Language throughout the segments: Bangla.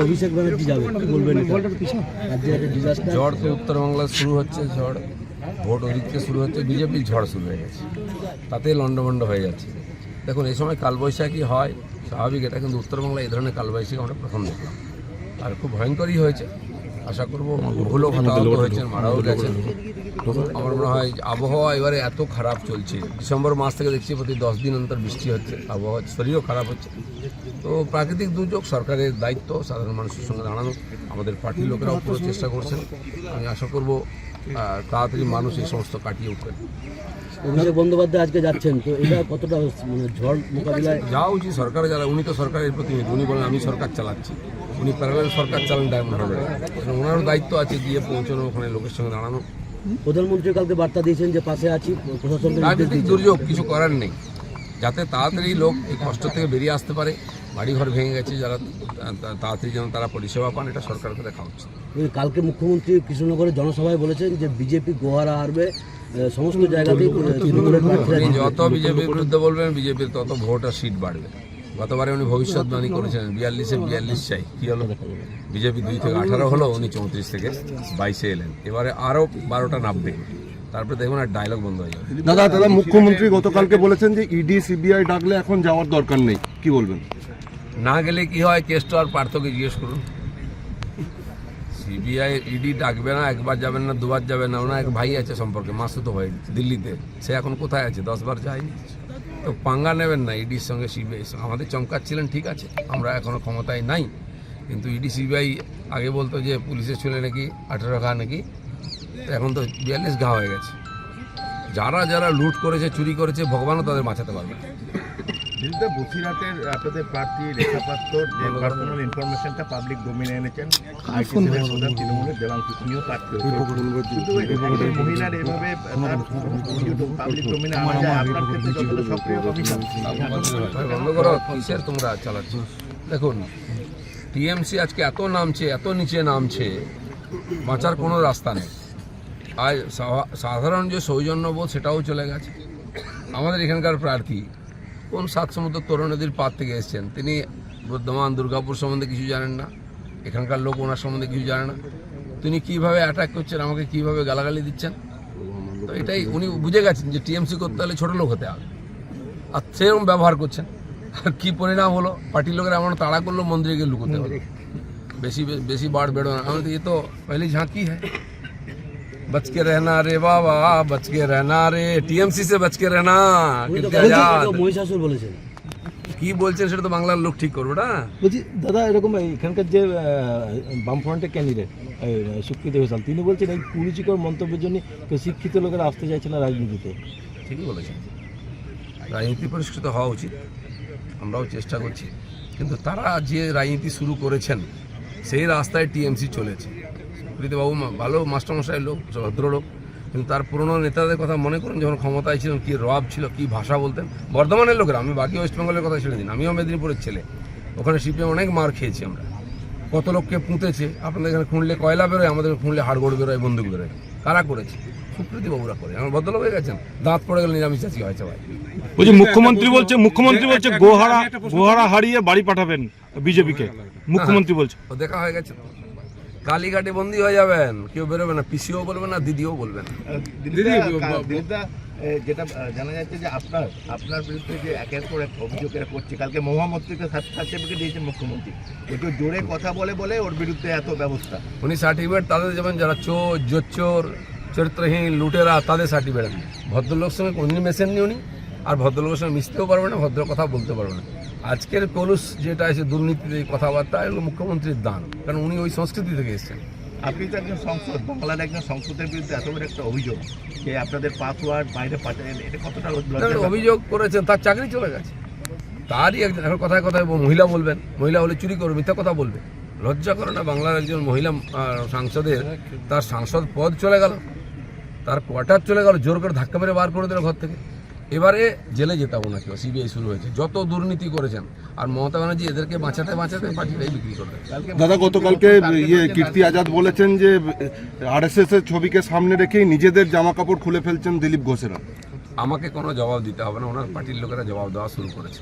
অভিষেক ব্যানার্জি যাবে কি বলবেন এটা? একটা ডিজাস্টার ঝড় তো উত্তরবাংলা শুরু হচ্ছে ঝড় ভোট ওদিক থেকে শুরু হচ্ছে বিজেপির ঝড় শুরু হয়ে গেছে। তাতেই লন্ডভন্ড হয়ে যাচ্ছে। দেখুন এই সময় কালবৈশাখী হয় স্বাভাবিক এটা কিন্তু উত্তরবাংলায় এই ধরনের কালবৈশাখী আমরা প্রথম দেখলাম। আর খুব ভয়ঙ্করই হয়েছে। আশা করব ভুলও হয়েছেন মারাও গেছেন। আমার মনে হয় আবহাওয়া এবারে এত খারাপ চলছে। ডিসেম্বর মাস থেকে দেখছি প্রতি দশ দিন অন্তর বৃষ্টি হচ্ছে আবহাওয়া শরীরও খারাপ হচ্ছে। তো প্রাকৃতিক দুর্যোগ সরকারের দায়িত্ব সাধারণ মানুষের সঙ্গে দাঁড়ানো আমাদের পার্টির লোকেরাও পুরো চেষ্টা করছেন। আমি আশা করব তাড়াতাড়ি মানুষ এই সমস্ত কাটিয়ে উঠবেন। অভিষেক বন্দ্যোপাধ্যায় আজকে যাচ্ছেন তো এটা কতটা মানে ঝড় মোকাবিলায় যা উচিত সরকার যারা উনি তো সরকারের প্রতিনিধি উনি বলেন আমি সরকার চালাচ্ছি। উনি প্যারালাল সরকার চালান ডায়মন্ড হারবারে। ওনারও দায়িত্ব আছে গিয়ে পৌঁছানো ওখানে লোকের সঙ্গে দাঁড়ানো। প্রধানমন্ত্রী কালকে বার্তা দিয়েছেন যে পাশে আছি রাজনৈতিক দুর্যোগ কিছু করার নেই। যাতে তাড়াতাড়ি লোক এই কষ্ট থেকে বেরিয়ে আসতে পারে বাড়িঘর ভেঙে গেছে যারা তাড়াতাড়ি যেন তারা পরিষেবা পান এটা সরকারকে দেখা উচিত। এই কালকে মুখ্যমন্ত্রী কৃষ্ণনগরের জনসভায় বলেছেন যে বিজেপি গোহারা হারবে সমস্ত জায়গাতেই। যত বিজেপির বিরুদ্ধে বলবেন বিজেপির তত ভোট আর সিট বাড়বে। গতবারে উনি ভবিষ্যৎবাণী করেছেন বিয়াল্লিশে বিয়াল্লিশ চাই। কি হলো? বিজেপি দুই থেকে আঠারো হলো উনি চৌত্রিশ থেকে বাইশে এলেন। এবারে আরও বারোটা নামবে। তারপরে দেখুন আর ডায়লগ বন্ধ হয়ে যাবে। দাদা দাদা মুখ্যমন্ত্রী গতকালকে বলেছেন যে ইডি সিবিআই ডাকলে এখন যাওয়ার দরকার নেই। কি বলবেন? না গেলে কি হয় কেসটা আর পার্থকে জিজ্ঞেস করুন। সিবিআই ইডি ডাকবে না একবার যাবেন না দুবার যাবেন না। ওনার এক ভাই আছে সম্পর্কে মাসুতো ভাই দিল্লিতে। সে এখন কোথায় আছে? দশবার যায়নি। তো পাঙ্গা নেবেন না ইডির সঙ্গে সিবিআই আমাদের চমকাচ্ছিলেন, ঠিক আছে, আমরা এখনও ক্ষমতায় নাই। কিন্তু ইডি সিবিআই আগে বলতো যে, পুলিশের ছেলে নাকি আঠেরো ঘা নাকি, এখন তো বিয়াল্লিশ ঘা হয়ে গেছে। যারা যারা লুট করেছে, চুরি করেছে, ভগবানও তাদের বাঁচাতে পারবে না। বসিরহাটের আপনাদের প্রার্থী রেখা পাত্র যে পার্সোনাল ইনফরমেশনটা পাবলিক ডোমিনে এনেছেন আইটি সেলের প্রধান তৃণমূলের দেবাংশু তিনিও প্রার্থী। কিন্তু মহিলার এভাবে পাবলিক ডোমিনে আনা যায়। আপনার ক্ষেত্রে যতটা সক্রিয় কমিশন কিসের তোমরা চালাচ্ছ? দেখুন টিএমসি আজকে এত নামছে এত নিচে নামছে বাঁচার কোনো রাস্তা নেই। আর সাধারণ যে সৌজন্যবোধ সেটাও চলে গেছে। আমাদের এখানকার প্রার্থী কোন সাত সমুদ্র তরুণ নদীর পার থেকে এসছেন? তিনি বর্ধমান, দুর্গাপুর সম্বন্ধে কিছু জানেন না, এখানকার লোক ওনার সম্বন্ধে কিছু জানে না। তিনি কীভাবে অ্যাটাক করছেন, আমাকে কীভাবে গালাগালি দিচ্ছেন? তো এটাই উনি বুঝে গেছেন যে টিএমসি করতে হলে ছোটো লোক হতে হবে। আর সেরকম ব্যবহার করছেন। আর কী পরিণাম হলো, পার্টির লোকেরা এমন তাড়া করল, মন্দিরে গিয়ে লুকোতে হবে বেশি বেশি বাড় বেড়ো না। আমাদের এ তো পেলে ঝাঁকি হ্যাঁ। बच के रहना रे बाबा बच के रहना রে টিএমসি से बच के रहना উনি তো কীর্তি বলেছেন, আজাদ তো মহিষাসুর বলেছেন কি বলছেন সেটা তো বাংলার লোক ঠিক করবে না বলছি দাদা এরকম এখানকার যে আহ, বামফ্রন্টের ক্যান্ডিডেট সুকৃতি ঘোষাল তিনি বলছেন এই কুরুচিকর মন্তব্যের জন্য কেউ শিক্ষিত লোকেরা আসতে চাইছে না রাজনীতিতে ঠিকই বলেছেন রাজনীতি পরিষ্কৃত হওয়া উচিত আমরাও চেষ্টা করছি কিন্তু তারা যে রাজনীতি শুরু করেছেন সেই রাস্তায় টিএমসি চলেছে প্রীতিবাবু মা- ভালো মাস্টারমশাই লোক ভদ্রলোক। কিন্তু তার পুরনো নেতাদের কথা মনে করুন যখন ক্ষমতায় ছিলেন কী রব ছিল কী ভাষা বলতেন। বর্ধমানের লোকেরা আমি বাকি ওয়েস্ট বেঙ্গলের কথা ছেড়ে দিন আমিও মেদিনীপুরের ছেলে। ওখানে সিপিএম অনেক মার খেয়েছি আমরা। কত লোককে পুঁতেছে আপনাদের এখানে খুঁড়লে কয়লা বেরোয় আমাদের খুঁড়লে হাড়গোড় বেরোয় বন্দুক বেরোয়। কারা করেছে? সুপ্রীতি বাবুরা করে। আমার ভদ্রলোক হয়ে গেছেন দাঁত পড়ে গেলে নিরামিষ চাষি হয় সবাই। বলছি মুখ্যমন্ত্রী বলছে মুখ্যমন্ত্রী বলছে গোহারা গোহারা হারিয়ে বাড়ি পাঠাবেন বিজেপিকে। মুখ্যমন্ত্রী বলছে। ও দেখা হয়ে গেছে। কালীঘাটে বন্দি হয়ে যাবেন। কেউ বেরোবে না পিসিও বলবে না দিদিও বলবে না। যেটা জানা যাচ্ছে যে আপনার আপনার বিরুদ্ধে যে একের পর এক অভিযোগ এরা করছে কালকে মহামন্ত্রীকে সার্টিফিকেট দিয়েছেন মুখ্যমন্ত্রী। একটু জোরে কথা বলে বলে ওর বিরুদ্ধে এত ব্যবস্থা। উনি সার্টিফিকেট তাদের যেমন যারা চোর জোচ্চোর চরিত্রহীন লুটেরা তাদের সার্টিফিকেট ভদ্রলোক সঙ্গে কোনদিন মেশেননি উনি। আর ভদ্রলোকের সঙ্গে মিশতেও পারবে না ভদ্র কথা বলতে পারবে না। আজকের কলুষ যেটা আছে দুর্নীতির এই কথাবার্তা এগুলো মুখ্যমন্ত্রীর দান কারণ উনি ওই সংস্কৃতি থেকে এসেছেন। আপনি তো একজন সংসদ বাংলার একজন সংসদের বিরুদ্ধে এত বড় একটা অভিযোগ যে আপনাদের পাসওয়ার্ড বাইরে পাঠালেন এটা কতটা? অভিযোগ করেছেন তার চাকরি চলে গেছে। তারই একজন এখন কথায় কথায় মহিলা বলবেন মহিলা হলে চুরি করবে মিথ্যা কথা বলবে। লজ্জা করে না বাংলার একজন মহিলা সাংসদের তার সাংসদ পদ চলে গেল তার কোয়ার্টার চলে গেল জোর করে ধাক্কা মেরে বার করে দিল ঘর থেকে। এবারে জেলে যেতে হবে নাকি সিবিআই শুরু হয়েছে। যত দুর্নীতি করেছেন আর মমতা ব্যানার্জি এদেরকে বাঁচাতে বাঁচাতে পার্টিটাই বিক্রি করবে দাদা গতকালকে ইয়ে কীর্তি আজাদ বলেছেন যে আরএসএস এর ছবিকে সামনে রেখেই নিজেদের জামা কাপড় খুলে ফেলছেন দিলীপ ঘোষেরা। আমাকে কোনো জবাব দিতে হবে না ওনার পার্টির লোকেরা জবাব দেওয়া শুরু করেছে।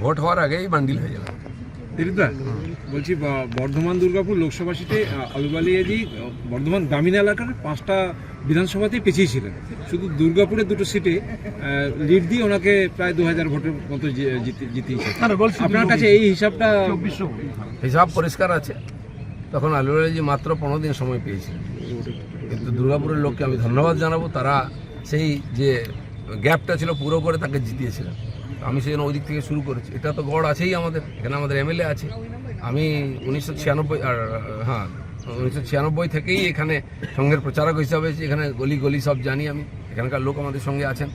ভোট হওয়ার আগেই বান্ডিল হয়ে যাবে। দিলীপদা বলছি বর্ধমান দুর্গাপুর লোকসভা সিটে আহ, আলুব আলিয়াজি আহ, বর্ধমান গ্রামীণ এলাকার পাঁচটা বিধানসভাতেই পিছিয়ে ছিলেন শুধু দুর্গাপুরের দুটো সিটে লিড দিয়ে ওনাকে প্রায় দু হাজার ভোটের মতো জিতিয়েছে। আপনার কাছে এই হিসাবটা হিসাব পরিষ্কার আছে। তখন আলুবালিয়াজি মাত্র পনেরো দিন সময় পেয়েছিলেন। কিন্তু দুর্গাপুরের লোককে আমি ধন্যবাদ জানাব। তারা সেই যে গ্যাপটা ছিল পুরো করে তাকে জিতিয়েছিলাম। আমি সেই জন্য ওই দিক থেকে শুরু করেছি। এটা তো গড় আছেই আমাদের। এখানে আমাদের এমএলএ আছে। আমি উনিশশো ছিয়ানব্বই, আর হ্যাঁ উনিশশো ছিয়ানব্বই থেকেই এখানে সঙ্গের প্রচারক হিসাবে। এখানে গলি গলি সব জানি আমি। এখানকার লোক আমাদের সঙ্গে আছেন।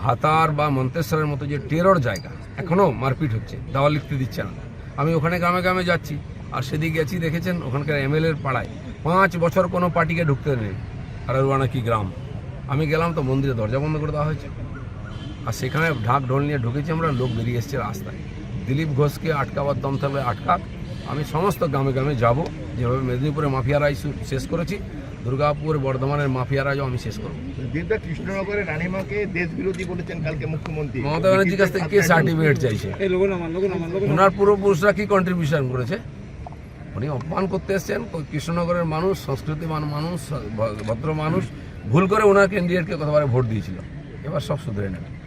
ভাতার বা মন্তেশ্বরের মতো যে টেরর জায়গা, এখনও মারপিট হচ্ছে। দাওয়া লিখতে দিচ্ছে না। আমি ওখানে গ্রামে গ্রামে যাচ্ছি। আর সেদিকে গেছি, দেখেছেন, ওখানকার এমএলএর পাড়ায়। পাঁচ বছর কোনো পার্টিকে ঢুকতে নেই আর কি গ্রাম। আমি গেলাম তো মন্দিরে দরজা বন্ধ করে দেওয়া হয়েছে। আর সেখানে ঢাক ঢোল নিয়ে ঢুকেছি আমরা লোক বেরিয়ে এসছে রাস্তায়। দিলীপ ঘোষকে আটকাবার দম থাকলে আটকাক। আমি সমস্ত গ্রামে গ্রামে যাব। যেভাবে মেদিনীপুরে মাফিয়ারাই শেষ করেছি দুর্গাপুর বর্ধমানের মাফিয়ারাজও আমি শেষ করব। কৃষ্ণনগরের রানীমাকে দেশ বিরোধী বলেছেন কালকে মুখ্যমন্ত্রী। মমতা ব্যানার্জির কাছ থেকে কে সার্টিফিকেট চাইছে? এই লোক আমার লোক আমার লোক ওনার পূর্বপুরুষরা কি কন্ট্রিবিউশন করেছে? উনি অপমান করতে এসছেন। কৃষ্ণনগরের মানুষ সংস্কৃতিমান মানুষ ভদ্র মানুষ ভুল করে ওনার ক্যান্ডিডেটকে কতবার ভোট দিয়েছিল? এবার সব শুধরে নেবে।